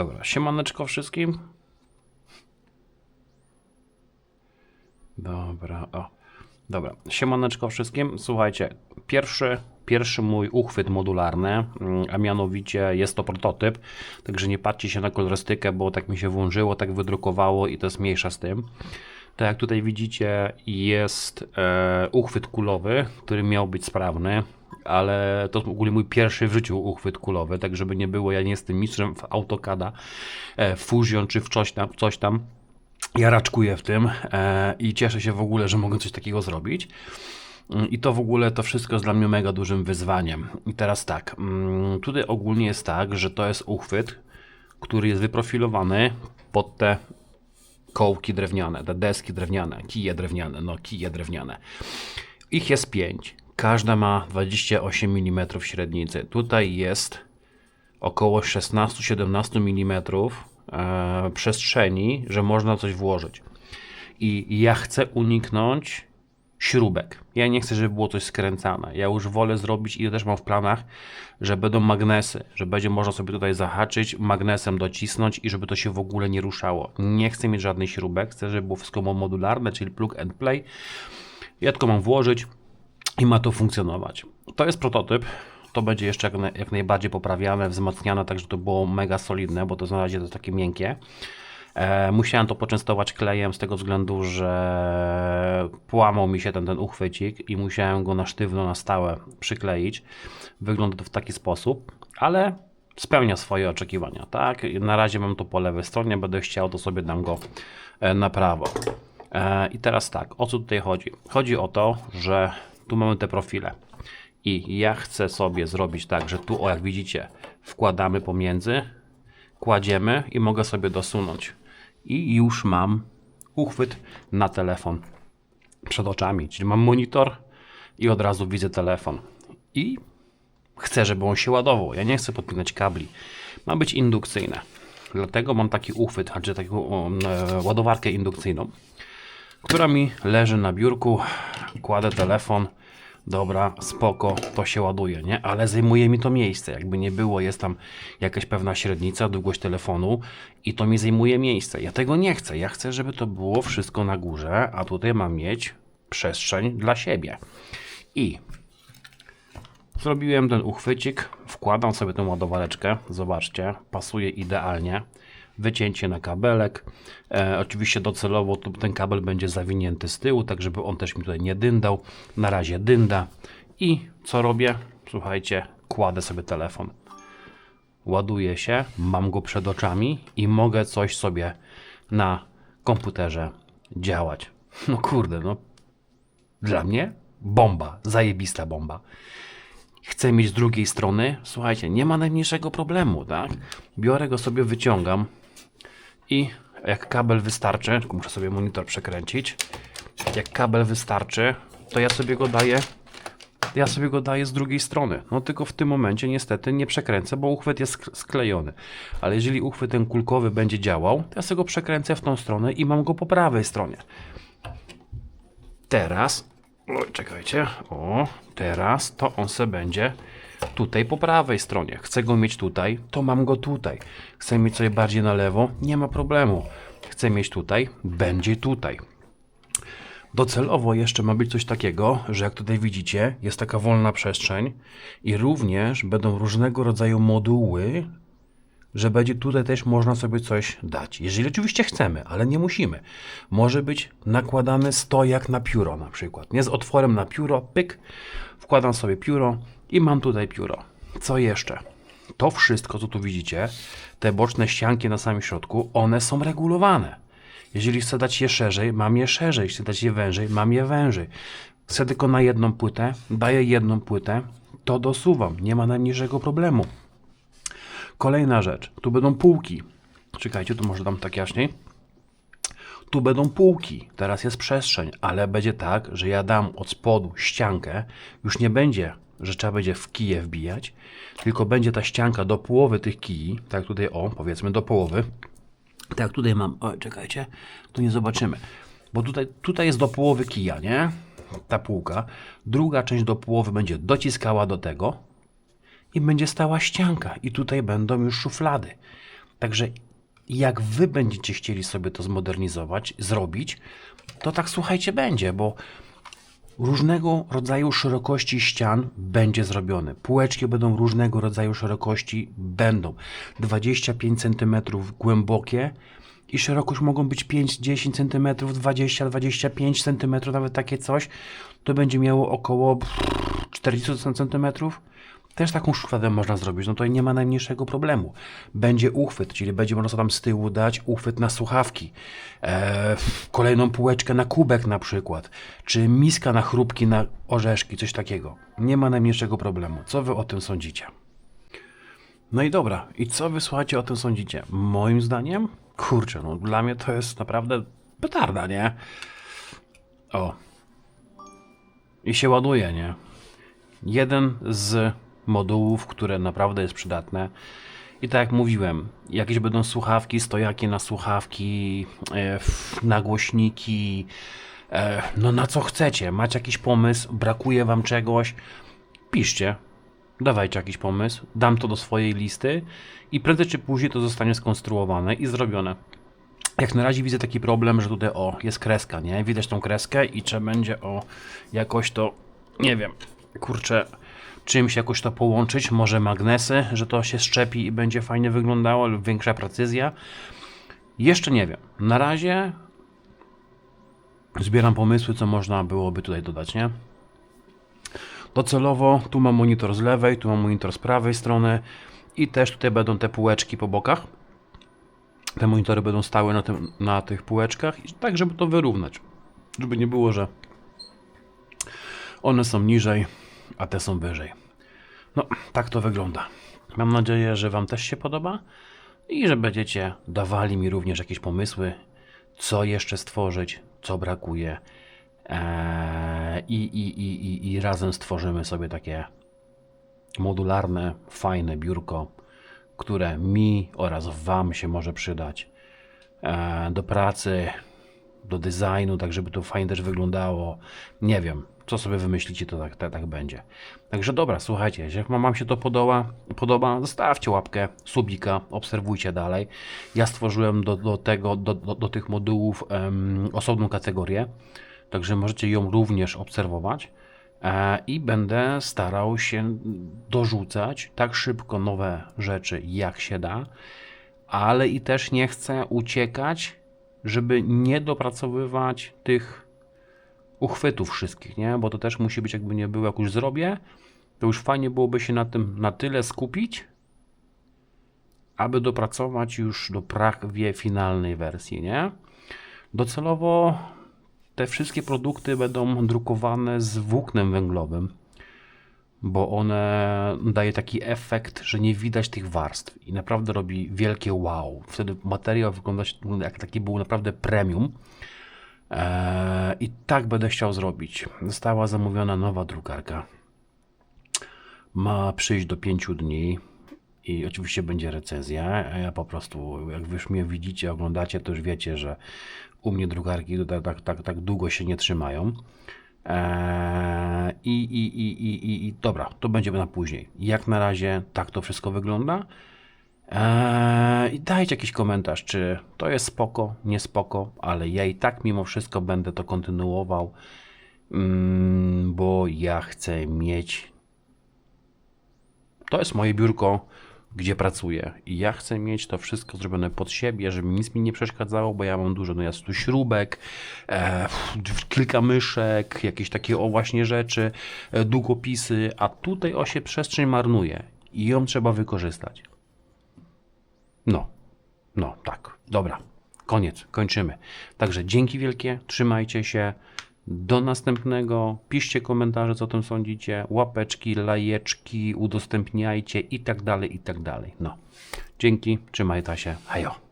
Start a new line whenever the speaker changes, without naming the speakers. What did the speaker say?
Dobra, siemaneczko wszystkim. Dobra, o. Dobra, siemaneczko wszystkim. Słuchajcie, pierwszy, pierwszy mój uchwyt modularny, mm, a mianowicie jest to prototyp, także nie patrzcie się na kolorystykę, bo tak mi się włączyło, tak wydrukowało i to jest mniejsza z tym. Tak jak tutaj widzicie, jest e, uchwyt kulowy, który miał być sprawny, ale to w ogóle mój pierwszy w życiu uchwyt kulowy, tak żeby nie było, ja nie jestem mistrzem w AutoCADa, e, w Fusion czy w coś tam, coś tam. Ja raczkuję w tym e, i cieszę się w ogóle, że mogę coś takiego zrobić. I to w ogóle to wszystko jest dla mnie mega dużym wyzwaniem. I teraz tak, mm, tutaj ogólnie jest tak, że to jest uchwyt, który jest wyprofilowany pod te kołki drewniane, deski drewniane, kije drewniane, no kije drewniane. Ich jest 5. Każda ma 28 mm średnicy. Tutaj jest około 16-17 mm e, przestrzeni, że można coś włożyć. I ja chcę uniknąć śrubek. Ja nie chcę, żeby było coś skręcane. Ja już wolę zrobić i też mam w planach, że będą magnesy, że będzie można sobie tutaj zahaczyć, magnesem docisnąć i żeby to się w ogóle nie ruszało. Nie chcę mieć żadnych śrubek, chcę, żeby było wszystko modularne, czyli plug and play. Ja tylko mam włożyć i ma to funkcjonować. To jest prototyp. To będzie jeszcze jak, jak najbardziej poprawiane, wzmacniane, tak żeby to było mega solidne, bo to na razie to jest takie miękkie. E, musiałem to poczęstować klejem z tego względu, że połamał mi się ten, ten uchwycik i musiałem go na sztywno, na stałe przykleić. Wygląda to w taki sposób, ale spełnia swoje oczekiwania. Tak? Na razie mam to po lewej stronie, będę chciał, to sobie dam go e, na prawo. E, I teraz tak, o co tutaj chodzi? Chodzi o to, że tu mamy te profile. I ja chcę sobie zrobić tak, że tu, o jak widzicie, wkładamy pomiędzy, kładziemy i mogę sobie dosunąć. I już mam uchwyt na telefon przed oczami, czyli mam monitor i od razu widzę telefon. I chcę, żeby on się ładował. Ja nie chcę podpinać kabli. Ma być indukcyjne. Dlatego mam taki uchwyt, znaczy taką e, ładowarkę indukcyjną, która mi leży na biurku. Kładę telefon. Dobra, spoko, to się ładuje, nie? Ale zajmuje mi to miejsce. Jakby nie było, jest tam jakaś pewna średnica, długość telefonu i to mi zajmuje miejsce. Ja tego nie chcę. Ja chcę, żeby to było wszystko na górze, a tutaj mam mieć przestrzeń dla siebie. I Zrobiłem ten uchwycik, wkładam sobie tę ładowareczkę, zobaczcie, pasuje idealnie. Wycięcie na kabelek. E, oczywiście docelowo to ten kabel będzie zawinięty z tyłu, tak żeby on też mi tutaj nie dyndał. Na razie dynda. I co robię? Słuchajcie, kładę sobie telefon. Ładuje się, mam go przed oczami i mogę coś sobie na komputerze działać. No kurde, no dla mnie bomba, zajebista bomba chcę mieć z drugiej strony, słuchajcie, nie ma najmniejszego problemu, tak? Biorę go sobie, wyciągam i jak kabel wystarczy, muszę sobie monitor przekręcić, jak kabel wystarczy, to ja sobie go daję ja sobie go daję z drugiej strony. No tylko w tym momencie niestety nie przekręcę, bo uchwyt jest sk- sklejony. Ale jeżeli uchwyt ten kulkowy będzie działał, to ja sobie go przekręcę w tą stronę i mam go po prawej stronie. Teraz, oj, czekajcie, o, teraz to on se będzie tutaj po prawej stronie. Chcę go mieć tutaj, to mam go tutaj. Chcę mieć sobie bardziej na lewo, nie ma problemu. Chcę mieć tutaj, będzie tutaj. Docelowo jeszcze ma być coś takiego, że jak tutaj widzicie, jest taka wolna przestrzeń i również będą różnego rodzaju moduły, że będzie tutaj też można sobie coś dać. Jeżeli oczywiście chcemy, ale nie musimy. Może być nakładany stojak na pióro na przykład. Nie z otworem na pióro, pyk, wkładam sobie pióro i mam tutaj pióro. Co jeszcze? To wszystko, co tu widzicie, te boczne ścianki na samym środku, one są regulowane. Jeżeli chcę dać je szerzej, mam je szerzej. Chcę dać je wężej, mam je wężej. Chcę tylko na jedną płytę, daję jedną płytę, to dosuwam. Nie ma najmniejszego problemu. Kolejna rzecz. Tu będą półki. Czekajcie, tu może dam tak jaśniej. Tu będą półki. Teraz jest przestrzeń, ale będzie tak, że ja dam od spodu ściankę. Już nie będzie, że trzeba będzie w kije wbijać, tylko będzie ta ścianka do połowy tych kij. Tak tutaj, o, powiedzmy do połowy. Tak, tutaj mam. O, czekajcie, tu nie zobaczymy. Bo tutaj, tutaj jest do połowy kija, nie? Ta półka. Druga część do połowy będzie dociskała do tego i będzie stała ścianka. I tutaj będą już szuflady. Także jak wy będziecie chcieli sobie to zmodernizować, zrobić, to tak słuchajcie będzie, bo różnego rodzaju szerokości ścian będzie zrobione. Półeczki będą różnego rodzaju szerokości, będą 25 cm głębokie i szerokość mogą być 5-10 cm, 20-25 cm, nawet takie coś. To będzie miało około 40 cm. Też taką szufladę można zrobić, no to nie ma najmniejszego problemu. Będzie uchwyt, czyli będzie można tam z tyłu dać uchwyt na słuchawki, e, kolejną półeczkę na kubek na przykład, czy miska na chrupki, na orzeszki, coś takiego. Nie ma najmniejszego problemu. Co wy o tym sądzicie? No i dobra, i co wy słuchacie o tym sądzicie? Moim zdaniem, kurczę, no dla mnie to jest naprawdę petarda, nie? O. I się ładuje, nie? Jeden z modułów, które naprawdę jest przydatne. I tak jak mówiłem, jakieś będą słuchawki, stojaki na słuchawki, e, nagłośniki, e, no na co chcecie. Macie jakiś pomysł, brakuje wam czegoś, piszcie, dawajcie jakiś pomysł, dam to do swojej listy i prędzej czy później to zostanie skonstruowane i zrobione. Jak na razie widzę taki problem, że tutaj o, jest kreska, nie? Widać tą kreskę i trzeba będzie o jakoś to, nie wiem, kurczę, czymś jakoś to połączyć, może magnesy, że to się szczepi i będzie fajnie wyglądało lub większa precyzja. Jeszcze nie wiem. Na razie zbieram pomysły, co można byłoby tutaj dodać, nie? Docelowo tu mam monitor z lewej, tu mam monitor z prawej strony i też tutaj będą te półeczki po bokach. Te monitory będą stały na, tym, na tych półeczkach, tak żeby to wyrównać. Żeby nie było, że one są niżej, a te są wyżej. No, tak to wygląda. Mam nadzieję, że Wam też się podoba i że będziecie dawali mi również jakieś pomysły, co jeszcze stworzyć, co brakuje. Eee, i, i, i, i, I razem stworzymy sobie takie modularne, fajne biurko, które mi oraz Wam się może przydać e, do pracy, do designu, tak żeby to fajnie też wyglądało. Nie wiem, co sobie wymyślicie, to tak, tak, tak będzie. Także dobra, słuchajcie, jak Wam się to podoba, podoba, zostawcie łapkę, subika, obserwujcie dalej. Ja stworzyłem do, do tego, do, do, do tych modułów osobną kategorię, także możecie ją również obserwować. E, I będę starał się dorzucać tak szybko nowe rzeczy, jak się da, ale i też nie chcę uciekać, żeby nie dopracowywać tych uchwytów wszystkich, nie? Bo to też musi być, jakby nie było, jak już zrobię, to już fajnie byłoby się na tym na tyle skupić, aby dopracować już do prawie finalnej wersji, nie? Docelowo te wszystkie produkty będą drukowane z włóknem węglowym, bo one daje taki efekt, że nie widać tych warstw i naprawdę robi wielkie wow. Wtedy materiał wygląda jak taki był naprawdę premium. Eee, I tak będę chciał zrobić. Została zamówiona nowa drukarka. Ma przyjść do 5 dni i oczywiście będzie recenzja. Ja po prostu, jak już mnie widzicie, oglądacie, to już wiecie, że u mnie drukarki tak, tak, tak, tak długo się nie trzymają. Eee, i, i, i, i, i, I dobra, to będzie na później. Jak na razie tak to wszystko wygląda. Eee, I dajcie jakiś komentarz, czy to jest spoko, nie spoko, ale ja i tak mimo wszystko będę to kontynuował, mm, bo ja chcę mieć. To jest moje biurko, gdzie pracuję. I ja chcę mieć to wszystko zrobione pod siebie, żeby nic mi nie przeszkadzało, bo ja mam dużo no jest tu śrubek, e, kilka myszek, jakieś takie o właśnie rzeczy, e, długopisy, a tutaj o się przestrzeń marnuje i ją trzeba wykorzystać. No, no tak, dobra, koniec, kończymy. Także dzięki wielkie, trzymajcie się, do następnego, piszcie komentarze, co o tym sądzicie, łapeczki, lajeczki, udostępniajcie i tak dalej, i tak dalej. No, dzięki, trzymajcie się, hejo.